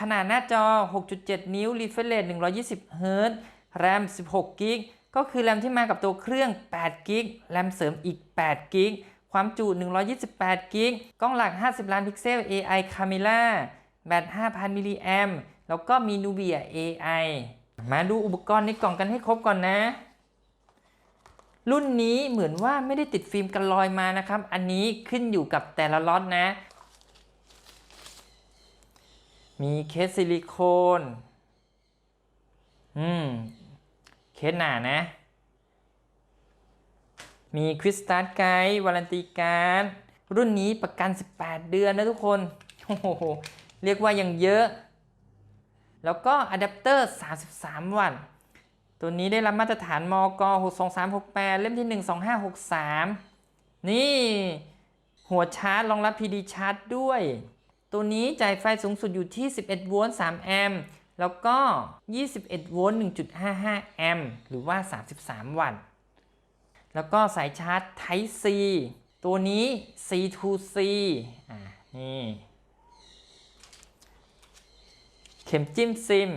ขนาดหน้าจอ 6.7 นิ้ว refresh rate 120 Hz RAM 16 g b ก็คือแรมที่มากับตัวเครื่อง8 g b แรมเสริมอีก8 g b ความจุ 128 g b กล้องหลัก 50 ล้านพิกเซล AI Camera แบต 5,000 มิลลิแอมแล้วก็มี Nubia AI มาดูอุปกรณ์ในกล่องกันให้ครบก่อนนะ รุ่นนี้เหมือนว่าไม่ได้ติดฟิล์มกันรอยมานะครับ อันนี้ขึ้นอยู่กับแต่ละล็อตนะ มีเคสซิลิโคนอืมเคสหนานะ มีคริสตัลไกด์วารันตีการ์ดรุ่นนี้ประกัน 18 เดือนนะทุกคนโอ้โหเรียกว่ายังเยอะ แล้วก็อะแดปเตอร์ 33 วัตต์ตัวนี้ได้รับมาตรฐานมก62368 เล่มที่ 12563 นี่ หัวชาร์จรองรับ PD ชาร์จด้วย ตัวนี้จ่ายไฟสูงสุดอยู่ที่ 11 โวลต์ 3 แอมป์ แล้วก็ 21 โวลต์ 1.55 แอมป์ หรือว่า 33 วัตต์ แล้วก็สายชาร์จ Type C ตัวนี้ C to C อ่า นี่ เข็มจิ้มซิม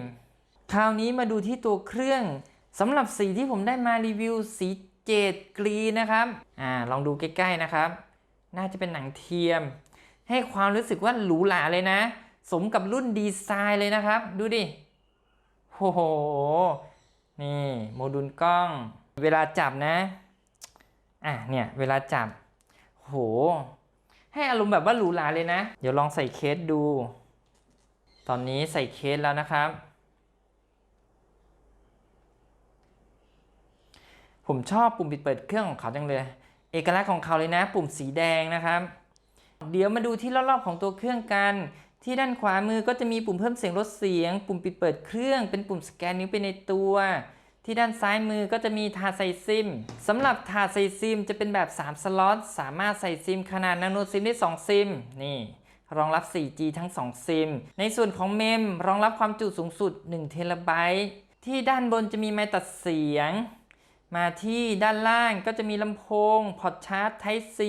คราวนี้มาดูที่ตัวเครื่องสำหรับสีที่ผมได้มารีวิวสีเจดกรีนนะครับ อ่า ลองดูใกล้ ๆ นะครับ น่าจะเป็นหนังเทียม ให้ความรู้สึกว่าหรูหราเลยนะ สมกับรุ่นดีไซน์เลยนะครับ ดูดิโอ้โห นี่โมดูลกล้อง เวลาจับนะ อะเนี่ย เวลาจับโห ให้อารมณ์แบบว่าหรูหราเลยนะ เดี๋ยวลองใส่เคสดู ตอนนี้ใส่เคสแล้วนะครับ ผมชอบปุ่มปิดเปิดเครื่องของเขาจังเลย เอกลักษณ์ของเขาเลยนะ ปุ่มสีแดงนะครับ เดี๋ยวมาดูที่รอบๆของตัวเครื่องกัน ที่ด้านขวามือก็จะมีปุ่มเพิ่มเสียงลดเสียง ปุ่มปิดเปิดเครื่องเป็นปุ่มสแกนนิ้วไปในตัว ที่ด้านซ้ายมือก็จะมีถาดใส่ซิมสำหรับถาดใส่ซิมจะเป็นแบบ 3 สล็อตสามารถใส่ซิมขนาดนาโนซิมได้ 2 ซิม นี่รองรับ 4G ทั้ง 2 ซิม ในส่วนของเมม รองรับความจุสูงสุด1เทราไบต์ที่ด้านบนจะมีไมค์ตัดเสียง มาที่ด้านล่างก็จะมีลำโพงพอร์ตชาร์จ Type C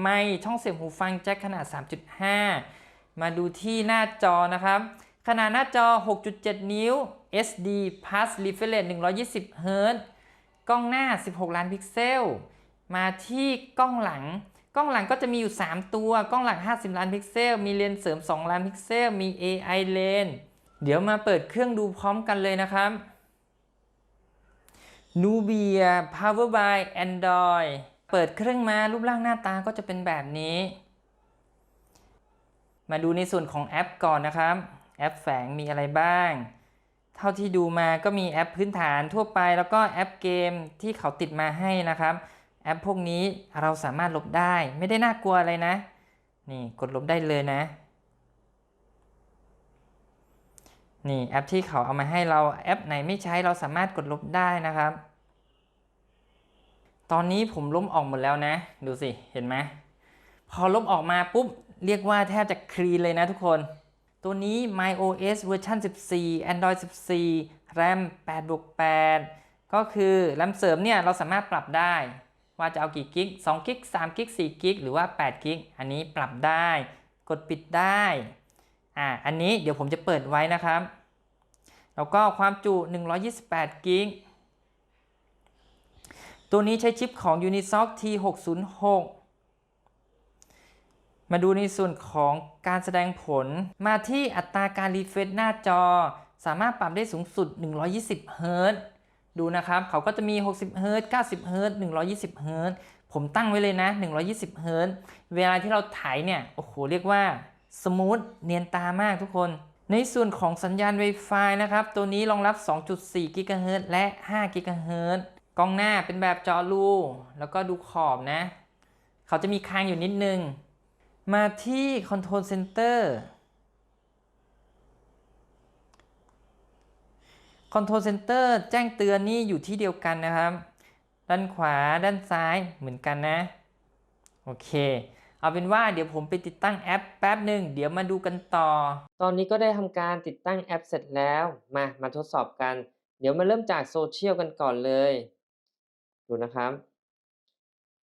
ไมค์ช่องเสียบหูฟังแจ็คขนาด 3.5 มาดูที่หน้าจอนะครับ ขนาดหน้าจอ 6.7 นิ้ว SD Plus Refresh 120 Hz กล้องหน้า 16 ล้านพิกเซล มาที่กล้องหลัง กล้องหลังก็จะมีอยู่ 3 ตัว กล้องหลัง 50 ล้านพิกเซล มีเลนส์เสริม 2 ล้านพิกเซล มี AI เลน เดี๋ยวมาเปิดเครื่องดูพร้อมกันเลยนะครับ Nubia Power by Android เปิดเครื่องมารูปร่างหน้าตาก็จะเป็นแบบนี้ มาดูในส่วนของแอปก่อนนะครับ แอปแฝงมีอะไรบ้าง เท่าที่ดูมาก็มีแอปพื้นฐานทั่วไป แล้วก็แอปเกมที่เขาติดมาให้นะครับ แอปพวกนี้เราสามารถลบได้ไม่ได้น่ากลัวอะไรนะ นี่กดลบได้เลยนะนี่แอปที่เขาเอามาให้เราแอปไหนไม่ใช้เราสามารถกดลบได้นะครับ ตอนนี้ผมลบออกหมดแล้วนะ ดูสิ เห็นไหม พอลบออกมาปุ๊บ เรียกว่าแทบจะคลีนเลยนะทุกคน ตัวนี้ MyOS เวอร์ชัน14 Android 14 RAM 8บวก8ก็คือ RAM เสริมเนี่ย เราสามารถปรับได้ ว่าจะเอากี่กิก2กิก3กิก4กิกหรือว่า8กิกอันนี้ปรับได้ กดปิดได้ อ่า อันนี้เดี๋ยวผมจะเปิดไว้นะครับ แล้วก็ความจุ 128กิก ตัวนี้ใช้ชิปของ Unisoc T606 มาดูในส่วนของการแสดงผล มาที่อัตราการรีเฟรชหน้าจอ สามารถปรับได้สูงสุด 120เฮิรต์ดูนะครับ เขาก็จะมี 60เฮิรต์90เฮิรต์120เฮิรต์ผมตั้งไว้เลยนะ 120เฮิรต์เวลาที่เราถ่ายเนี่ย โอ้โห เรียกว่าสมูทเนียนตามากทุกคน ในส่วนของสัญญาณ Wi-Fi นะครับ ตัวนี้รองรับ 2.4กิกะเฮิรต์และ5กิกะเฮิรต์ กล้องหน้าเป็นแบบจอรูแล้วก็ดูขอบนะ เขาจะมีคางอยู่นิดนึง มาที่ Control Center Control Center แจ้งเตือนนี่อยู่ที่เดียวกันนะครับ ด้านขวาด้านซ้ายเหมือนกันนะ โอเค เอาเป็นว่าเดี๋ยวผมไปติดตั้งแอปแป๊บหนึ่งเดี๋ยวมาดูกันต่อ ตอนนี้ก็ได้ทำการติดตั้งแอปเสร็จแล้ว มามาทดสอบกัน เดี๋ยวมาเริ่มจากโซเชียลกันก่อนเลย ดูนะครับ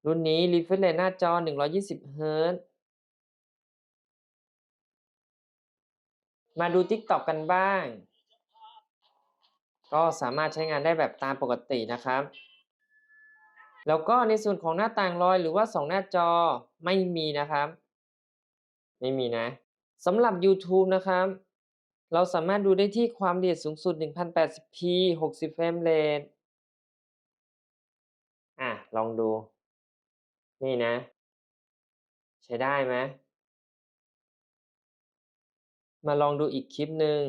รุ่นนี้ refresh rate หน้าจอ 120 Hz มาดู TikTok กันบ้าง ก็สามารถใช้งานได้แบบตามปกตินะครับ แล้วก็ในส่วนของหน้าต่างลอยหรือว่า 2 หน้าจอไม่มีนะครับ ไม่มีนะสำหรับ YouTube นะครับ เราสามารถดูได้ที่ความละเอียดสูงสุด 1080p 60 เฟรมเรท ลองดู นี่นะ ใช้ได้ไหมมาลองดูอีกคลิปหนึ่ง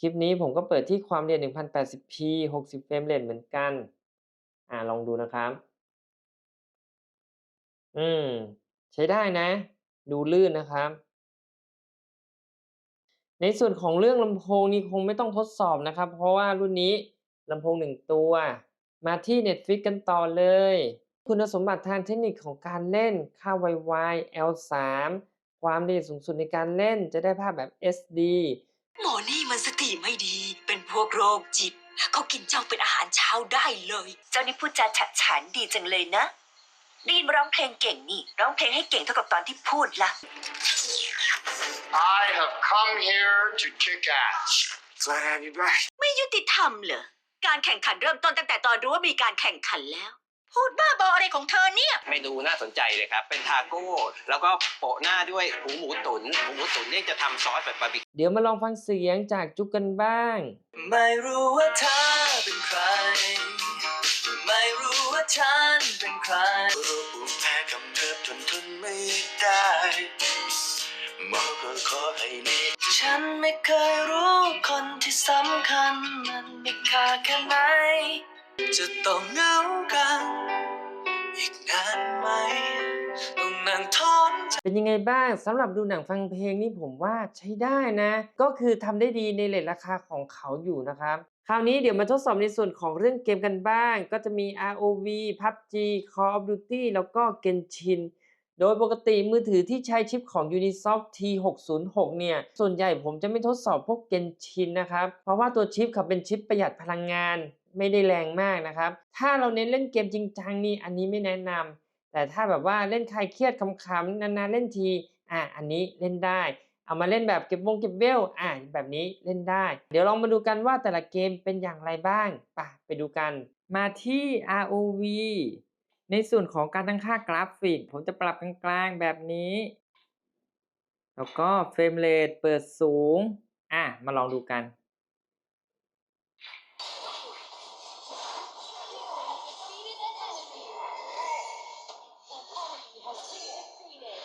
คลิปนี้ผมก็เปิดที่ความเอียด 1080p 60 เฟรมเรทเหมือนกัน อ่าลองดูนะครับ อืม ใช้ได้นะ ดูลื่นนะครับ ในส่วนของเรื่องลำโพงนี่คงไม่ต้องทดสอบนะครับ เพราะว่ารุ่นนี้ลำโพงหนึ่งตัว มาที่ Netflix กันต่อเลย คุณสมบัติทางเทคนิคของการเล่นค่า Wi-Fi L3 ความละเอียดสูงสุดในการเล่นจะได้ภาพแบบ SD หมอนี่มันสติไม่ดี เป็นพวกโรคจิต เขากินเจ้าเป็นอาหารเช้าได้เลย เจ้านี่พูดจาฉัดฉานดีจังเลยนะได้ยินร้องเพลงเก่งนี่ ร้องเพลงให้เก่งเท่ากับตอนที่พูดละ I have come here to kick ass. Glad to have you back. ไม่ยุติธรรมเหรอ การแข่งขันเริ่มต้นตั้งแต่ตอนรู้ว่ามีการแข่งขันแล้ว พูดบ้าบออะไรของเธอเนี่ย เมนูน่าสนใจเลยครับ เป็นทาโก้ แล้วก็โปะหน้าด้วยหูหมูตุนหูหมูตุนนี่จะทำซอสแบบบาร์บีคิวเดี๋ยวมาลองฟังเสียงจากจุกกันบ้าง ไม่รู้ว่าเธอเป็นใคร ไม่รู้ว่าฉันเป็นใครรู้ปุ่มแพ้กำเริบจนทนไม่ได้หมอก็ขอให้หนี ฉันไม่เคยรู้คนที่สำคัญมันมีค่าแค่ไหน จะต้องเหงากัน อีกนานไหม ต้องนั่งทนใจ เป็นยังไงบ้างสำหรับดูหนังฟังเพลงนี่ผมว่าใช้ได้นะ ก็คือทำได้ดีในเลทราคาของเขาอยู่นะครับ คราวนี้เดี๋ยวมาทดสอบในส่วนของเรื่องเกมกันบ้าง ก็จะมี ROV PUBG Call of Duty แล้วก็ Genshin โดยปกติมือถือที่ใช้ชิปของ Unisoc T606 เนี่ย ส่วนใหญ่ผมจะไม่ทดสอบพวก Genshin นะครับ เพราะว่าตัวชิปเขาเป็นชิปประหยัดพลังงาน ไม่ได้แรงมากนะครับ ถ้าเราเน้นเล่นเกมจริงจังนี่อันนี้ไม่แนะนำ แต่ถ้าแบบว่าเล่นคลายเครียดขำๆนานๆเล่นที อะอันนี้เล่นได้ เอามาเล่นแบบเก็บวงเก็บเวล อะแบบนี้เล่นได้ เดี๋ยวลองมาดูกันว่าแต่ละเกมเป็นอย่างไรบ้าง ไปไปดูกัน มาที่ ROV ในส่วนของการตั้งค่ากราฟิก ผมจะปรับกลางๆแบบนี้ แล้วก็เฟรมเรทเปิดสูง อะ มาลองดูกัน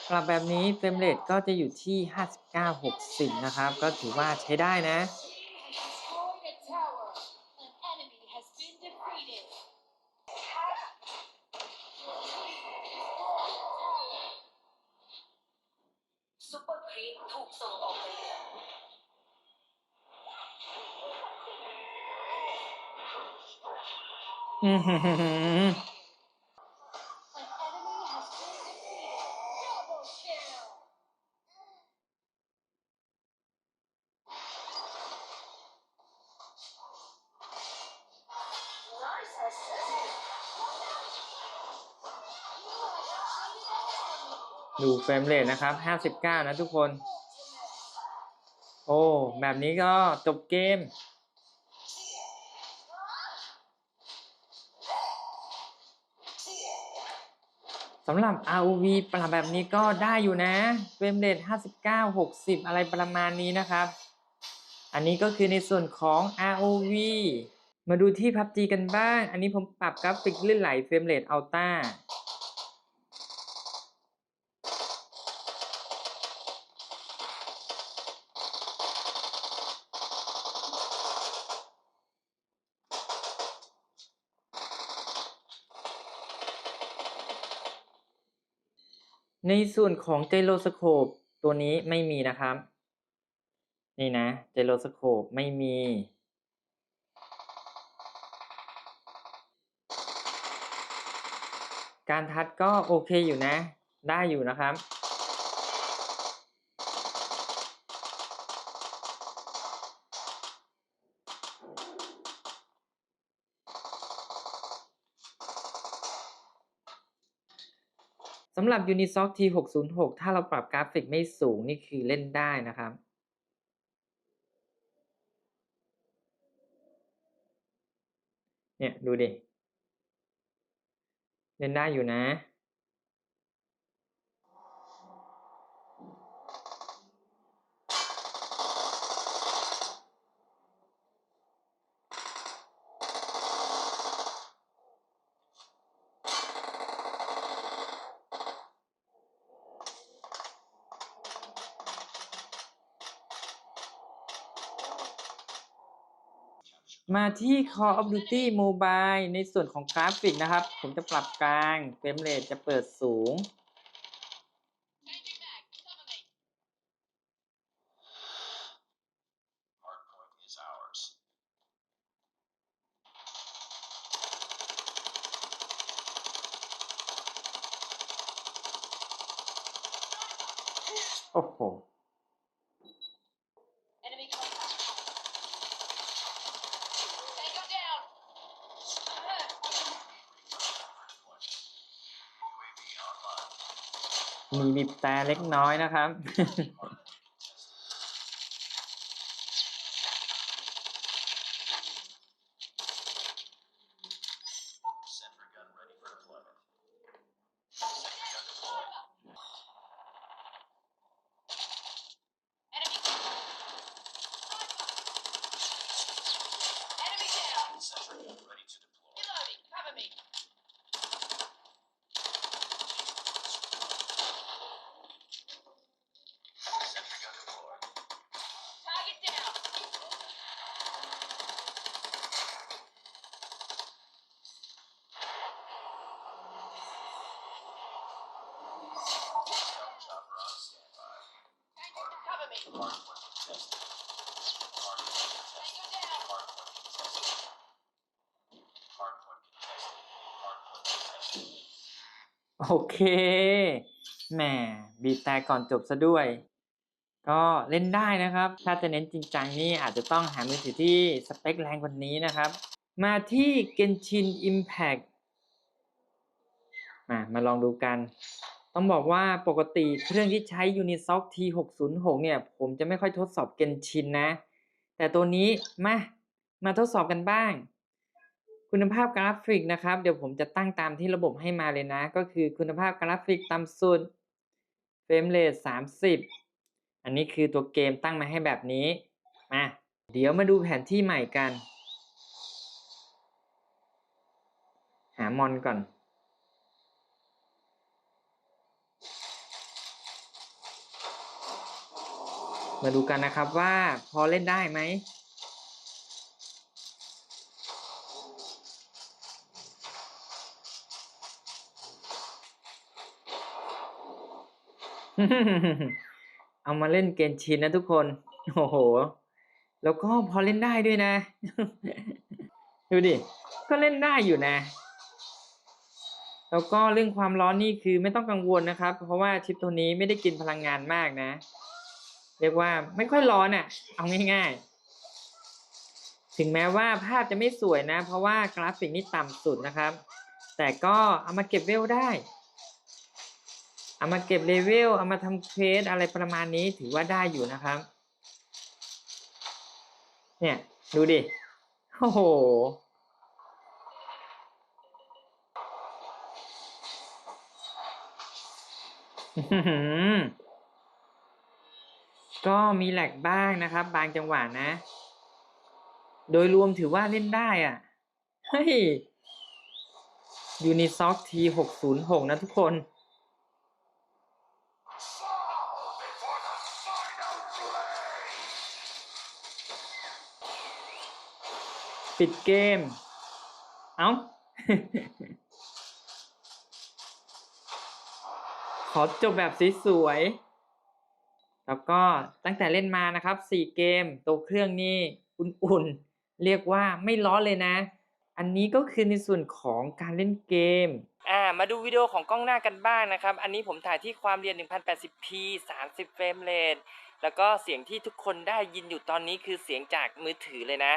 ปรับแบบนี้เฟรมเรทก็จะอยู่ที่ 59-60 นะครับ ก็ถือว่าใช้ได้นะ ริถูกส่งออกไปแล้วอืมหือ ดู เฟรมเรทนะครับ59นะทุกคน โอ้ แบบนี้ก็จบเกม สำหรับ ROV ปรับแบบนี้ก็ได้อยู่นะ เฟรมเรท59 60 อะไรประมาณนี้นะครับ อันนี้ก็คือในส่วนของ ROV มาดูที่ PUBG กันบ้าง อันนี้ผมปรับกราฟิกลื่นไหลเฟรมเรทอัลต้า ในส่วนของเจโรสโคปตัวนี้ไม่มีนะครับ นี่นะเจโรสโคปไม่มี การทัดก็โอเคอยู่นะ ได้อยู่นะครับ สำหรับ Unisoc T606 ถ้าเราปรับกราฟิกไม่สูงนี่คือเล่นได้นะครับ เนี่ย ดูดิ เล่นได้อยู่นะ มาที่ Call of Duty Mobile ในส่วนของกราฟิกนะครับ ผมจะปรับกลางเฟรมเรทจะเปิดสูง โอ้โห มีบีบแต่เล็กน้อยนะครับ โอเค แหม บีบแต่ก่อนจบซะด้วย ก็เล่นได้นะครับ ถ้าจะเน้นจริงจังนี่อาจจะต้องหามือถือที่สเปคแรงกว่านี้นะครับ มาที่ Genshin Impact มามาลองดูกัน ต้องบอกว่าปกติเครื่องที่ใช้ Unisoc T606 เนี่ย ผมจะไม่ค่อยทดสอบ Genshin นะ แต่ตัวนี้มา มาทดสอบกันบ้าง คุณภาพกราฟิกนะครับ เดี๋ยวผมจะตั้งตามที่ระบบให้มาเลยนะ ก็คือคุณภาพกราฟิกต่ำสุดเฟรมเรท30 อันนี้คือตัวเกมตั้งมาให้แบบนี้ มา เดี๋ยวมาดูแผนที่ใหม่กัน หามอนก่อน มาดูกันนะครับว่าพอเล่นได้ไหม เอามาเล่นเกนชินนะทุกคน โอ้โห แล้วก็พอเล่นได้ด้วยนะ ดูดิ ก็เล่นได้อยู่นะ แล้วก็เรื่องความร้อนนี่คือไม่ต้องกังวลนะครับ เพราะว่าชิปตัวนี้ไม่ได้กินพลังงานมากนะ เรียกว่าไม่ค่อยร้อนอะ่ะ เอาง่ายๆ ถึงแม้ว่าภาพจะไม่สวยนะ เพราะว่ากราฟิกนี่ต่ำสุดนะครับ แต่ก็เอามาเก็บเวลได้ เอามาเก็บเลเวล เอามาทำเควสอะไรประมาณนี้ถือว่าได้อยู่นะครับ เนี่ยดูดิ โอ้โหอื้อหือก็มีแหลกบ้างนะครับ บางจังหวะนะ โดยรวมถือว่าเล่นได้อะ เฮ้ย Unisoc T606 นะทุกคน ปิดเกม เอา้า ขอจบแบบสวยๆ แล้วก็ตั้งแต่เล่นมานะครับ 4 เกม ตัวเครื่องนี่อุ่นๆ เรียกว่าไม่ร้อนเลยนะ อันนี้ก็คือในส่วนของการเล่นเกม อ่า มาดูวิดีโอของกล้องหน้ากันบ้างนะครับ อันนี้ผมถ่ายที่ความเรียน 1080p 30 เฟรมเรทแล้วก็เสียงที่ทุกคนได้ยินอยู่ตอนนี้คือเสียงจากมือถือเลยนะ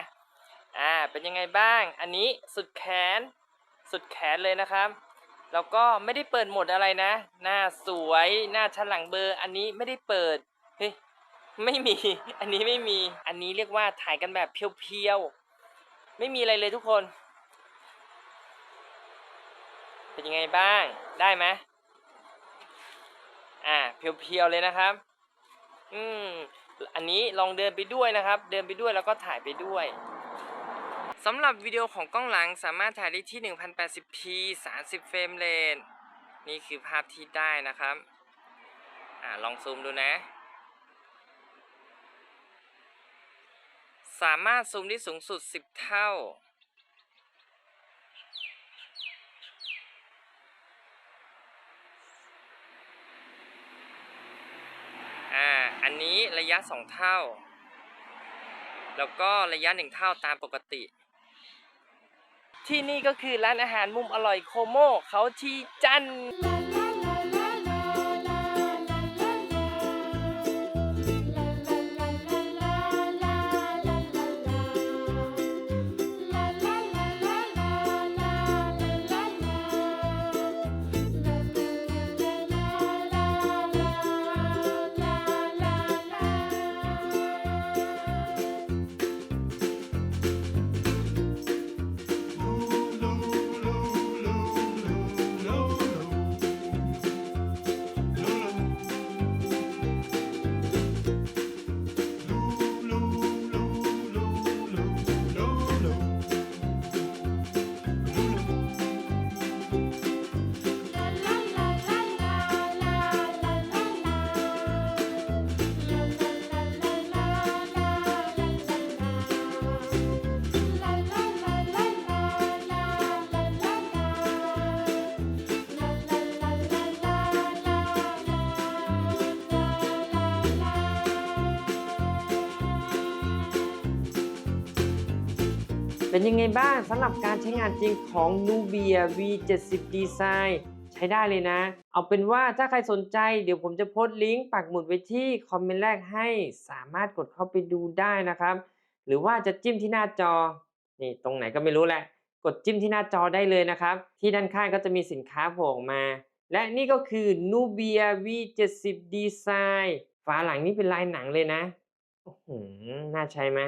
อ่า เป็นยังไงบ้าง อันนี้สุดแขน สุดแขนเลยนะครับ แล้วก็ไม่ได้เปิดโหมดอะไรนะ หน้าสวย หน้าชั้นหลังเบอร์ อันนี้ไม่ได้เปิด เฮ้ย ไม่มี อันนี้ไม่มี อันนี้เรียกว่าถ่ายกันแบบเพียวๆ ไม่มีอะไรเลยทุกคน เป็นยังไงบ้าง ได้ไหมอ่า เพียวๆ เลยนะครับ อืม อันนี้ลองเดินไปด้วยนะครับ เดินไปด้วยแล้วก็ถ่ายไปด้วย สำหรับวิดีโอของกล้องหลังสามารถถ่ายได้ที่ 1080p 30 เฟรมเรทนี่คือภาพที่ได้นะครับอ่าลองซูมดูนะ สามารถซูมได้สูงสุด 10 เท่า อ่า อันนี้ระยะ 2 เท่า แล้วก็ระยะ 1 เท่าตามปกติ ที่นี่ก็คือร้านอาหารมุมอร่อยโคโมเขาที่จันทร์ เป็นยังไงบ้างสำหรับการใช้งานจริงของ Nubia V70 Design ใช้ได้เลยนะ เอาเป็นว่าถ้าใครสนใจเดี๋ยวผมจะโพสต์ลิงก์ปักหมุดไว้ที่คอมเมนต์แรกให้สามารถกดเข้าไปดูได้นะครับ หรือว่าจะจิ้มที่หน้าจอ นี่ตรงไหนก็ไม่รู้แหละ กดจิ้มที่หน้าจอได้เลยนะครับ ที่ด้านข้างก็จะมีสินค้าโผล่ออกมา และนี่ก็คือ Nubia V70 Design ฝาหลังนี่เป็นลายหนังเลยนะโอ้โหน่าใช้ไหม